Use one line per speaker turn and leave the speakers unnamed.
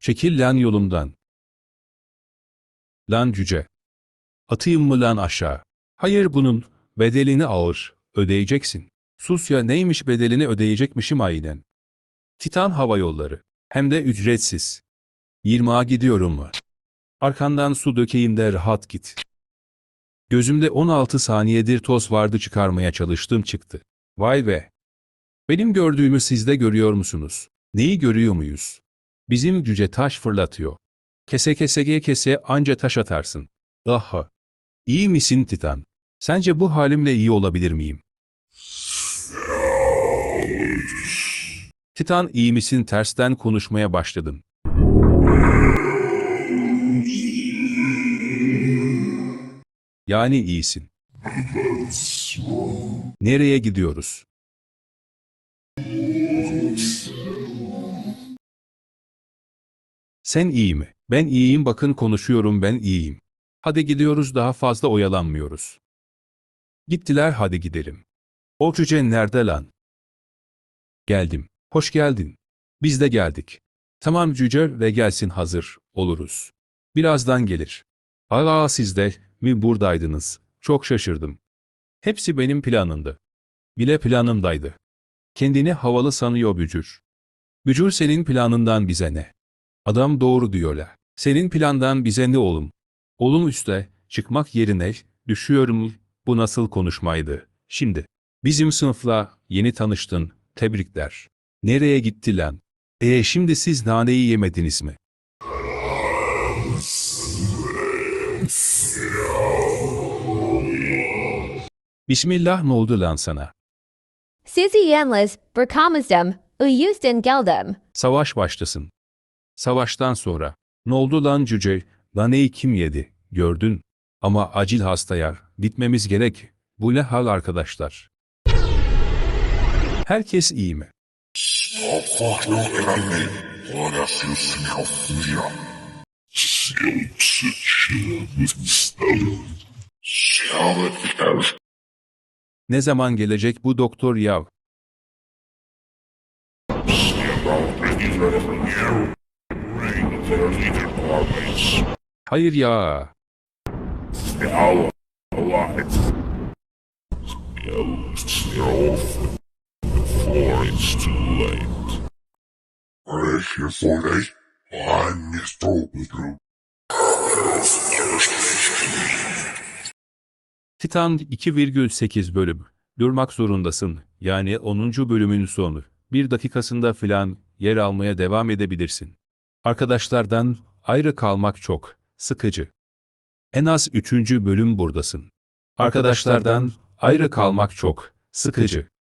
Çekil lan yolumdan. Lan cüce. Atayım mı lan aşağı? Hayır bunun bedelini ağır, ödeyeceksin. Sus ya neymiş bedelini ödeyecekmişim aynen. Titan Hava Yolları. Hem de ücretsiz. 20'a gidiyorum mu? Arkandan su dökeyim de rahat git. Gözümde 16 saniyedir toz vardı çıkarmaya çalıştım çıktı. Vay be. Benim gördüğümü siz de görüyor musunuz? Neyi görüyor muyuz? Bizim cüce taş fırlatıyor. Kese kese kese anca taş atarsın. Aha. İyi misin Titan? Sence bu halimle iyi olabilir miyim? Titan iyi misin tersten konuşmaya başladın. Yani iyisin. Nereye gidiyoruz? Sen iyi mi? Ben iyiyim bakın konuşuyorum ben iyiyim. Hadi gidiyoruz daha fazla oyalanmıyoruz. Gittiler hadi gidelim. O cüce nerede lan? Geldim. Hoş geldin. Biz de geldik. Tamam cüce ve gelsin hazır oluruz. Birazdan gelir. Aa siz de mi buradaydınız? Çok şaşırdım. Hepsi benim planımdı. Bile planımdaydı. Kendini havalı sanıyor Bücür. Bücür senin planından bize ne? Adam doğru diyorlar. Senin plandan bize ne oğlum? Oğlum üste, çıkmak yerine, düşüyorum, bu nasıl konuşmaydı? Şimdi, bizim sınıfla yeni tanıştın, tebrikler. Nereye gitti lan? E şimdi siz naneyi yemediniz mi? Bismillah ne oldu lan sana?
Sizi yalnız bırakamazdım, o yüzden geldim.
Savaş başlasın. Savaştan sonra. Ne oldu lan cüce? Naneyi kim yedi? Gördün. Ama acil hastaya. Gitmemiz gerek. Bu ne hal arkadaşlar? Herkes iyi mi? Ne zaman gelecek bu doktor yav? Hayır ya. Titan 2,8 bölüm. Durmak zorundasın. Yani 10. bölümün sonu. Bir dakikasında filan yer almaya devam edebilirsin. Arkadaşlardan ayrı kalmak çok sıkıcı. En az 3. bölüm buradasın. Arkadaşlardan ayrı kalmak çok sıkıcı.